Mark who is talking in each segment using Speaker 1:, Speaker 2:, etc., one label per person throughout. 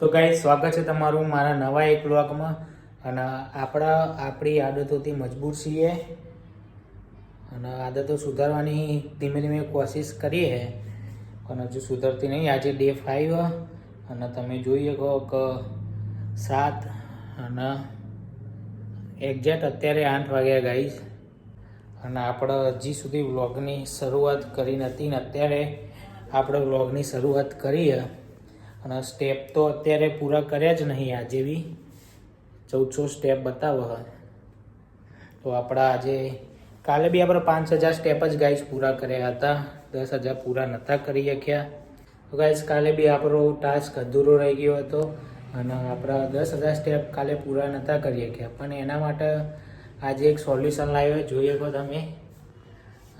Speaker 1: તો ગાઈ સ્વાગત છે તમારું મારા નવા એક બ્લોગમાં અને આપણા, આપણી આદતોથી મજબૂર છીએ. અને આદતો સુધારવાની ધીમે ધીમે કોશિશ કરીએ. પણ હજુ સુધરતી નહીં. આજે ડે ફાઈવ અને તમે જોઈ શકો કે સાત અને એક્ઝેક્ટ અત્યારે આઠ વાગ્યા ગાઈશ અને આપણે હજી સુધી વ્લોગની શરૂઆત કરી નથી. ને અત્યારે આપણે વ્લોગની શરૂઆત કરીએ. અને સ્ટેપ તો અત્યારે પૂરા કર્યા જ નહીં આજે બી ચૌદસો સ્ટેપ બતાવો તો આપણા આજે કાલે બી આપણે પાંચ હજાર સ્ટેપ જ ગાઈસ પૂરા કર્યા હતા. દસ હજાર પૂરા નહોતા કરી શક્યા. તો ગાઈસ કાલે બી આપણો ટાસ્ક અધૂરો રહી ગયો હતો અને આપણા દસ હજાર સ્ટેપ કાલે પૂરા નહોતા કરી શક્યા. પણ એના માટે આજે એક સોલ્યુશન લાવ્યો. જોઈએ કહો તમે.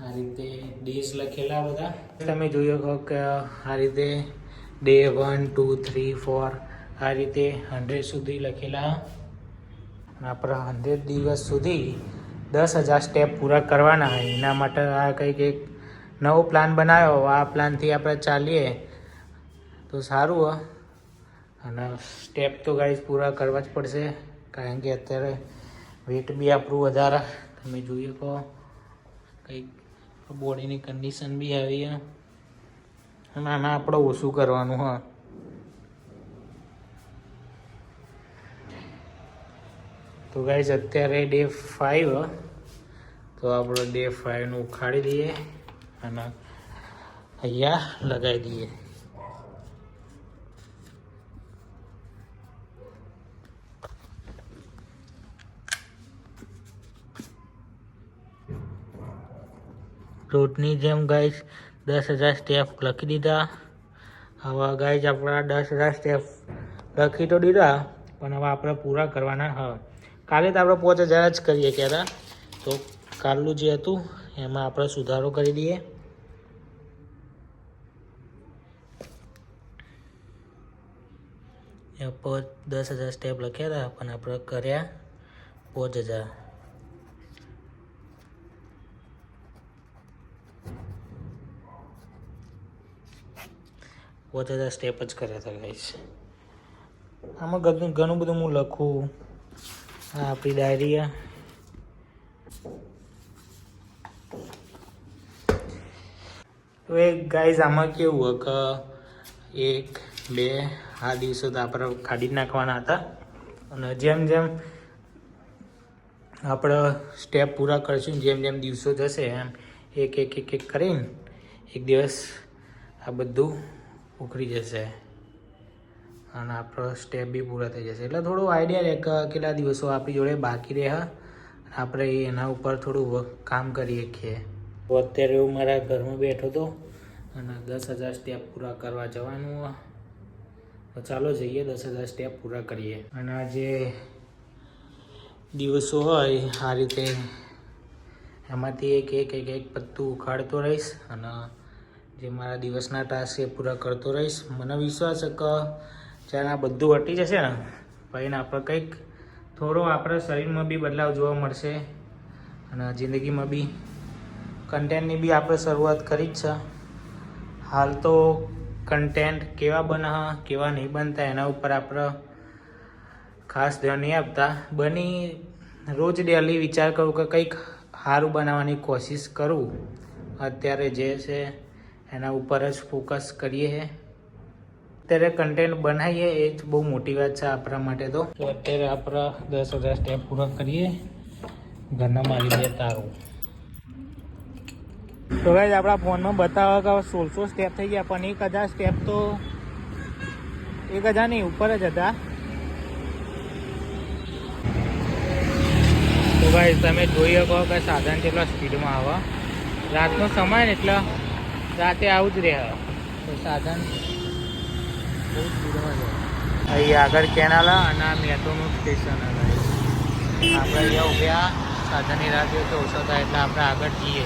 Speaker 1: આ રીતે ડીશ લખેલા બધા. તમે જોઈ શકો કે આ રીતે day one, two, three, four, આ રીતે હંડ્રેડ સુધી લખેલા. આપણા હંડ્રેડ દિવસ સુધી દસ હજાર સ્ટેપ પૂરા કરવાના હોય. એના માટે આ કંઈક એક નવો પ્લાન બનાવ્યો. આ પ્લાનથી આપણે ચાલીએ. તો સારું અને સ્ટેપ તો ગાઈઝ પૂરા કરવા જ પડશે. કારણ કે અત્યારે વેટ બી આપણું વધારે. તમે જોઈ શકો કંઈક બોડીની કન્ડિશન બી આવી છે ના, આપણે ઓછું કરવાનું, હા. તો ગાઈઝ અત્યારે ડે ફાઈવ તો આપણે ડે ફાઈવનું ઉખાડી દઈએ અને અહીંયા લગાવી દઈએ. રોટની જેમ ગાઈઝ દસ હજાર સ્ટેપ લખી દીધા. હવે જ આપણા દસ હજાર સ્ટેપ લખી તો દીધા, પણ હવે આપણે પૂરા કરવાના હવે. કાલે તો આપણે પાંચ હજાર જ કરીએ કહેતા તો કાલનું જે હતું, એમાં આપણે સુધારો કરી દઈએ. એ પાંચ દસ હજાર સ્ટેપ લખ્યા હતા, પણ આપણે કર્યા પાંચ હજાર. હજાર સ્ટેપ જ કર્યા હતા ગાઈશ આમાં ઘણું ઘણું બધું હું લખું. આ આપણી ડાયરી એ ગાઈઝ આમાં કેવું હોય કે એક, બે, આ દિવસો તો આપણે કાઢી નાખવાના હતા. અને જેમ જેમ આપણે સ્ટેપ પૂરા કરશું, જેમ જેમ દિવસો જશે, એમ એક એક એક એક કરીને એક દિવસ આ બધું ઉખડી જશે. અને આપણો સ્ટેપ બી પૂરા થઈ જશે. એટલે થોડું આઈડિયા રહે કે કેટલા દિવસો આપણી જોડે બાકી રહે આપણે એના ઉપર થોડું કામ કરી શકીએ. અત્યારે હું મારા ઘરમાં બેઠો હતો અને દસ હજાર સ્ટેપ પૂરા કરવા જવાનું. તો ચાલો જઈએ, દસ હજાર સ્ટેપ પૂરા કરીએ. અને આ જે દિવસો હોય, આ રીતે એમાંથી એક એક એક એક પત્તું ઉખાડતો રહીશ, અને જે મારા દિવસના ટાસ્ક એ પૂરા કરતો રહીશ. મને વિશ્વાસ છે કે જ્યારે આ બધું હટી જશે ને પછી આપણે કંઈક થોડો આપણા શરીરમાં બી બદલાવ જોવા મળશે અને જિંદગીમાં બી કન્ટેન્ટની બી આપણે શરૂઆત કરી જ છે. હાલ તો કન્ટેન્ટ કેવા બને કેવા નહીં બનતા એના ઉપર આપણે ખાસ ધ્યાન નહીં આપતા. બની રોજ ડેલી વિચાર કરું કે કંઈક સારું બનાવવાની કોશિશ કરું. અત્યારે જે છે એના ઉપર જ ફોકસ કરીએ અત્યારે કન્ટેન્ટ બનાવીએ, એ જ બહુ મોટી વાત છે આપણા માટે તો. અત્યારે આપણા દસ હજાર સ્ટેપ પૂરા કરીએ. ઘરના મારી દે તારું. તો ગાઈઝ આપણા ફોનમાં બતાવે કે સોળસો સ્ટેપ થઈ ગયા, પણ એક હજાર સ્ટેપ તો એક હજાર નહીં, ઉપર જ હતા. તો ભાઈ તમે જોઈ શકો કે સાધન કેટલા સ્પીડમાં આવે. રાતનો સમય ને એટલે રાતે આવું જ રહે તો સાધન બહુ દૂરમાં છે અહીં આગળ કેનાલ અને આ મેટ્રોનું સ્ટેશન આપણે અહીંયા ઉભ્યા સાધનની રાહ જોઈએ તો ઓછો થાય એટલે આપણે આગળ જઈએ.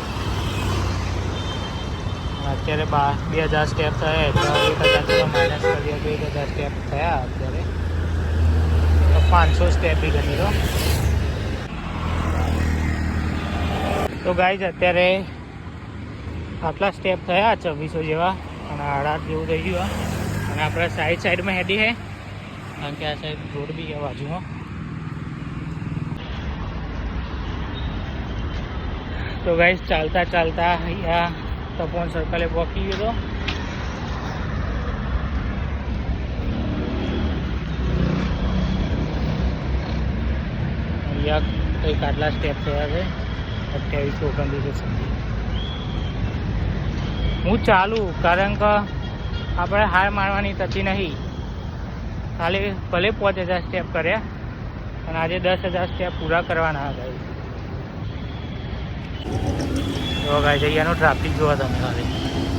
Speaker 1: અત્યારે બા બે હજાર સ્ટેપ થયા એટલે એક હજાર માઇનસ કરીએ તો એક હજાર સ્ટેપ થયા અત્યારે. તો પાંચસો સ્ટેપ બી ગણી લો. તો ગાઈઝ અત્યારે આટલા સ્ટેપ થયા છવ્વીસો જેવા. અને આડાટ જેવું થઈ ગયું અને આપણે સાઈડ સાઈડમાં હેડી હે. કારણ કે આ સાઈડ રોડ બી છે બાજુમાં. તો ગાઈસ ચાલતા ચાલતા અહીંયા તપોન સર્કલે પહોંચી ગયો તો. અહીંયા કંઈક આટલા સ્ટેપ થયા છે. અઠ્યાવીસો, ઓગણત્રીસો સુધી હું ચાલું, કારણ કે આપણે હાર મારવાની થતી નહીં. ખાલી ભલે પાંચ હજાર સ્ટેપ કર્યા અને આજે દસ હજાર સ્ટેપ પૂરા કરવાના હતા. જો ગાય અહીંયાનું ટ્રાફિક જોવા તમે ખાલી.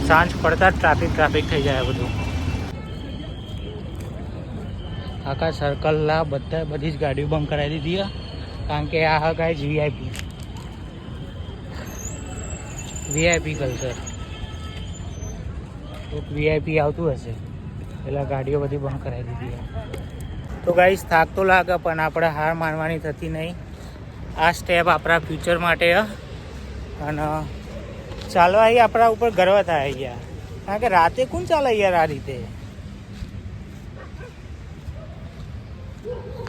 Speaker 1: સાંજ પડતા જ ટ્રાફિક ટ્રાફિક થઈ જાય બધું. આખા સર્કલના બધા બધી જ ગાડીઓ બંધ કરાવી દીધી. કારણ કે આ ગાય વીઆઈપી વીઆઈપી કલ્ચર વીઆઈપી આવતું હશે. પેલા ગાડીઓ બધી બંધ કરાવી દીધી તો ગાઈસ થાક તો લાગે, પણ આપણે હાર માનવાની થતી નહીં. આ સ્ટેપ આપણા ફ્યુચર માટે અને ચાલવા એ આપણા ઉપર ગર્વ થાય ગયા કારણ કે રાતે કોણ ચાલે યાર આ રીતે?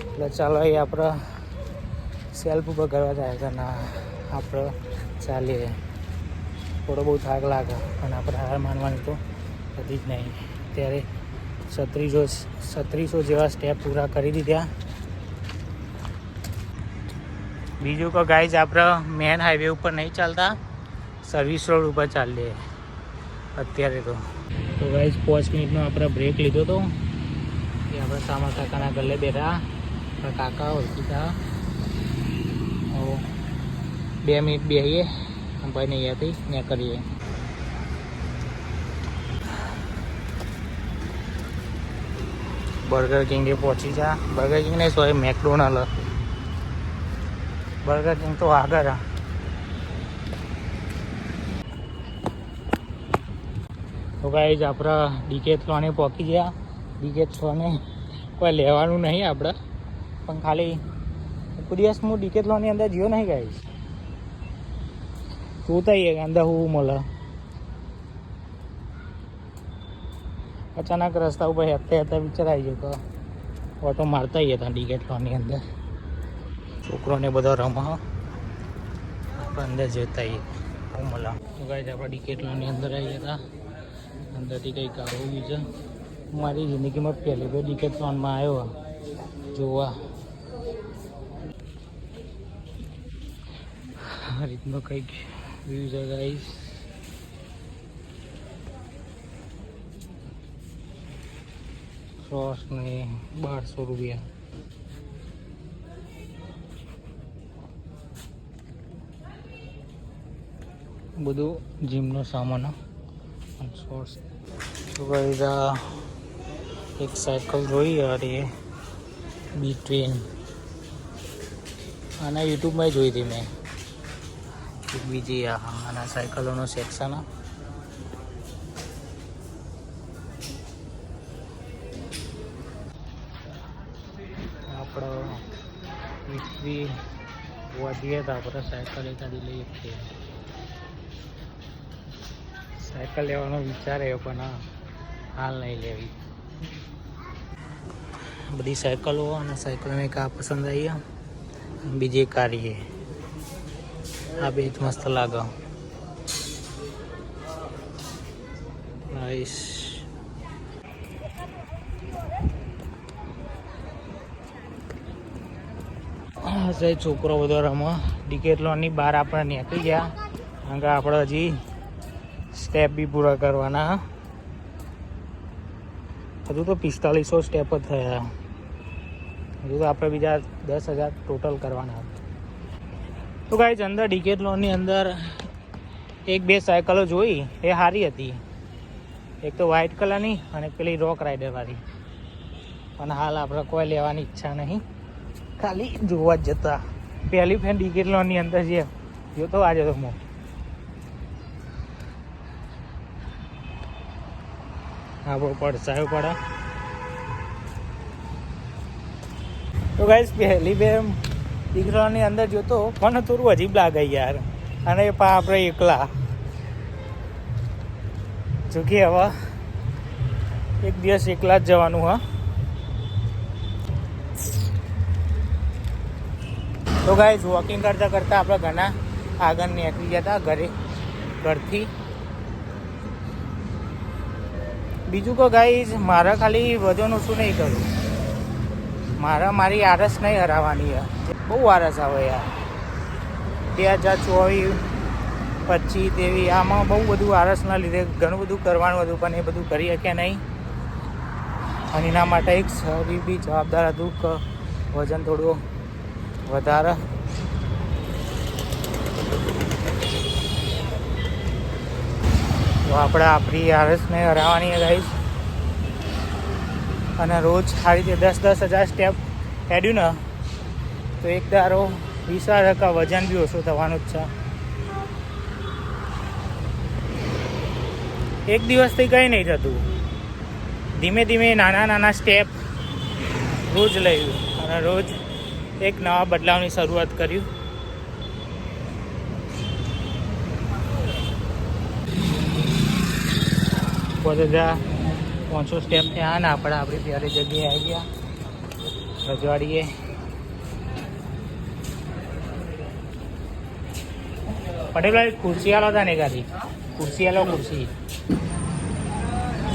Speaker 1: એટલે ચાલો એ આપણે સેલ્ફ ઉપર ગર્વ થાય કે ના, આપણે ચાલીએ. થોડો બહુ થાક લાગે, પણ આપણે હાર માનવાની તો હતી જ નહીં. ત્યારે છત્રીસો છત્રીસો જેવા સ્ટેપ પૂરા કરી દીધા. બીજું કે ગાઈઝ આપણે મેન હાઈવે ઉપર નહીં ચાલતા. સર્વિસ રોડ ઉપર ચાલીએ. અત્યારે તો. તો ગાઈઝ પાંચ મિનિટનો આપણે બ્રેક લીધો હતો એ આપણે સામા કાકાના ગલ્લે બેઠા. આપણા કાકા ઓળખીતા બે મિનિટ બેહીએ. ભાઈ નહીં હતી ત્યાં કરીએ. બર્ગર કિંગે પહોંચી જા. બર્ગર કિંગ નહીં, સોરી મેકડોનલ બર્ગર કિંગ તો આગળ તો જ આપણા ડીકે ત્રણે પહોંચી ગયા. ડીકે ત્રણે કોઈ લેવાનું નહીં આપણે પણ ખાલી કોઈ દિવસ હું ડીકે ત્રણની અંદર ગયો નહીં ગાઈશ તું તો અંદર હું મળે. અચાનક રસ્તા ઉપર હેરતા હેરતા વિચારાઈ ગયો કે ઓટો મારતા હતા ત્યાં ડીકે અંદર. છોકરોને બધા રમા આપણે અંદર જતા મળે તો ગાઈઝ આપણે ત્રણની અંદર આવી ગયા હતા. અંદરથી કંઈક આવું છે. મારી જિંદગીમાં પહેલી ડીકે ત્રણમાં આવ્યો. જોવા. આ રીતનો કંઈક વ્યૂ છે સોસ ને બારસો રૂપિયા. બધું જીમનો સામાન ગાઈસ આ એક સાયકલ જોઈ યાર એ બિટવીન આના યુટ્યુબમાં જોઈ હતી મેં. બીજી આ, આના સાયકલોનો સેક્શન આપણો વધીએ તો આપણે સાયકલ એકાદી લઈ શકીએ સાયકલ લેવાનો વિચાર આવ્યો પણ હાલ નહીં લેવી. બધી સાયકલો અને સાયકલને આ પસંદ આવી બીજી કારીએ. આ બે જ મસ્ત લાગે. નાઈસ છે છોકરો બધો રમો ડિકેટલોનની બહાર આપણે નીકળી ગયા. કારણ કે આપણે હજી સ્ટેપ બી પૂરા કરવાના. હજુ તો પિસ્તાલીસો સ્ટેપ જ થયા. હજુ તો આપણે બીજા દસ હજાર ટોટલ કરવાના. તો કાંઈ અંદર ડિકેટલોનની અંદર એક બે સાયકલો જોઈ. એ સારી હતી. એક તો વ્હાઇટ કલરની અને પેલી રોક રાઇડરવાળી પણ હાલ આપણે કોઈ લેવાની ઈચ્છા નહીં. ખાલી જોવા જ જતા. પહેલી ફેન ડિકેટલોનની અંદર જે જોતો આજે તો હું આપણો પડસાયો પડે. તો ગાઈસ પહેલી બે દીકરાની અંદર જોતો મને થોડું અજીબ લાગે યાર. અને પા આપણે એકલા. જો કે હવે એક દિવસ એકલા જ જવાનું, હા. તો ગાઈઝ વોકિંગ કરતાં કરતાં આપણે ઘણા આગળ નીકળી ગયા હતા, ઘરે, ઘરથી. બીજું તો ગાઈઝ મારે ખાલી વજન ઓછું નહીં કરવું મારે, મારી આરસ નહીં હરાવવાની યાર. બહુ આરસ આવે યાર. બે હજાર ચોવીસ, પચીસ તેવી આમાં બહુ બધું આરસના લીધે ઘણું બધું કરવાનું હતું, પણ એ બધું કરી શક્યા નહીં. અને એના માટે એક શરીર બી જવાબદાર હતું કે વજન થોડું વધારે. તો આપણે આપણી આરસને હરાવવાની ગાઈશ અને રોજ સારી રીતે દસ દસ હજાર સ્ટેપ હેડ્યું ને, તો એક દારો વિશ્વાસ ટકા વજન બી ઓછું થવાનું જ છે. એક દિવસથી કંઈ નહીં થતું. ધીમે ધીમે નાના નાના સ્ટેપ રોજ લઈ અને રોજ એક નવા બદલાવની શરૂઆત કર્યું બધા પાંચસો સ્ટેપ થયા ને આપણે આપણી પ્યારી જગ્યાએ આવી ગયા. રજવાડીએ. પટેલભાઈ ખુરશી આલો હતા ને ગાડી. ખુરશી આલો ખુરશી.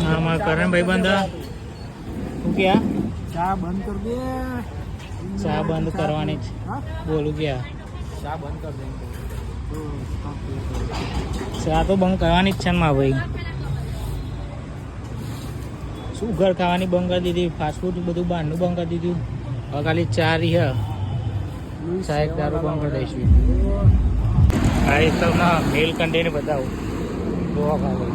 Speaker 1: હા મારા કરણભાઈ બંધ. શું ક્યાં
Speaker 2: ચા બંધ કર દે.
Speaker 1: ચા બંધ કરવાની છે. બોલું ગયા
Speaker 2: ચા બંધ કર
Speaker 1: ચા તો બંધ કરવાની જ છે ને મા ભાઈ. શું ઘર ખાવાની બંધ કરી દીધી? ફાસ્ટફૂડ બધું બહારનું બંધ કરી દીધું. હવે ખાલી ચા રહી હે. ચા એક દારૂ બંધ કરી દઈશું. આ એ તમને મેલ કન્ટેન બતાવું જોવા ભાવે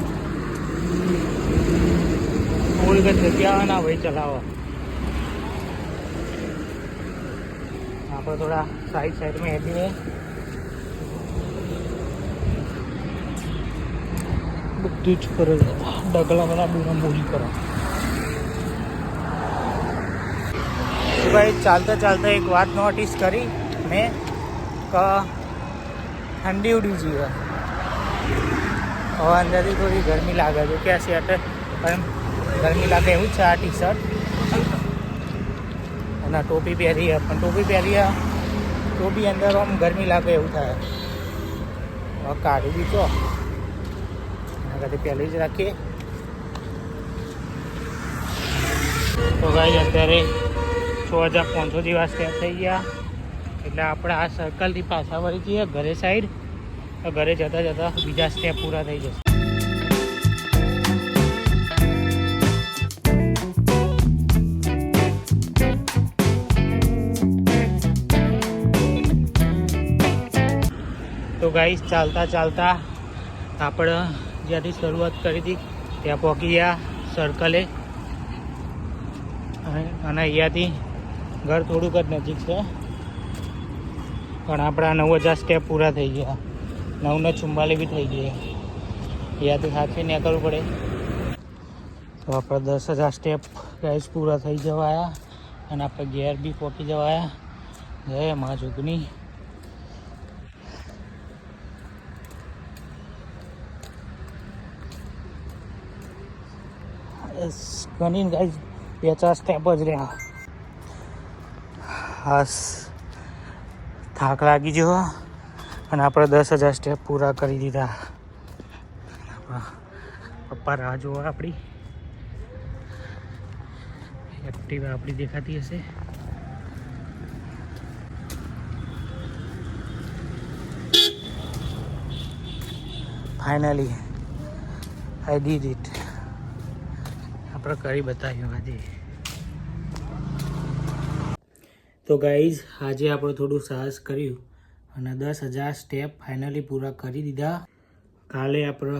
Speaker 1: કોઈ જગ્યા ના ભાઈ આપણે થોડા સાઈડ સાઈડમાં હેડીને બધું જ કરે છે. ડગલા બધા બૂરા બોલી કરો. ભાઈ, ચાલતા ચાલતા એક વાત નોટિસ કરી મેં કે ઠંડી ઉડી જઈએ હવે અંદરથી થોડી ગરમી લાગે છે. કે આ સ્વેટર પણ ગરમી લાગે એવું છે આ ટી શર્ટ અને ટોપી પહેરી પણ ટોપી પહેરી ટોપી અંદર આમ ગરમી લાગે એવું થાય. કાઢી દીધો. એના કરતા પહેલી જ રાખીએ. તો ભાઈ અત્યારે છ હજાર પાંચસો જેવા સ્ટેપ થઈ ગયા. એટલે આપણે આ સર્કલથી પાછા વળી જઈએ ઘરે સાઈડ ઘરે જતાં જતાં બીજા સ્ટેપ પૂરા થઈ જશે. ગાઈસ ચાલતા ચાલતા આપણે જ્યાંથી શરૂઆત કરી હતી, ત્યાં પહોંચી ગયા સર્કલે અને અહીંયાથી ઘર થોડુંક જ નજીક છે. પણ આપણા નવ હજાર સ્ટેપ પૂરા થઈ ગયા. નવને ચુમ્માલી બી થઈ ગયા. અહીંયાથી સાથે નીકળવું પડે. તો આપણે દસ હજાર સ્ટેપ ગાઈસ પૂરા થઈ જવાયા. અને આપણે ઘેર બી પહોંચી જવાયા. જય મા જોગની. ગણીને ગાઈઝ બે ચાર સ્ટેપ જ રહ્યા. હાસ, થાક લાગી ગયો, અને આપણે દસ હજાર સ્ટેપ પૂરા કરી દીધા. પપ્પા રાહ જોવા આપણી. એક્ટિવ આપણી દેખાતી હશે. ફાઈનલી આઈ ડીડ ઇટ આપણે કરી બતાવ્યું આજે તો ગાઈઝ આજે આપણે થોડું સાહસ કર્યું અને દસ હજાર સ્ટેપ ફાઇનલી પૂરા કરી દીધા કાલે આપણે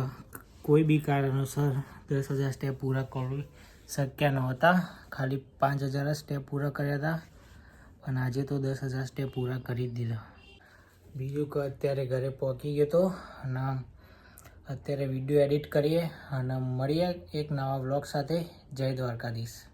Speaker 1: કોઈ બી કારણોસર દસ હજાર સ્ટેપ પૂરા કરવી શક્ય નહોતા ખાલી પાંચ હજાર સ્ટેપ પૂરા કર્યા હતા પણ આજે તો દસ હજાર સ્ટેપ પૂરા કરી દીધા બીજું કે અત્યારે ઘરે પહોંચી ગયો તો અને અત્યારે વીડિયો એડિટ કરીએ અને મળીએ એક નવા બ્લોગ સાથે. જય દ્વારકાધીશ.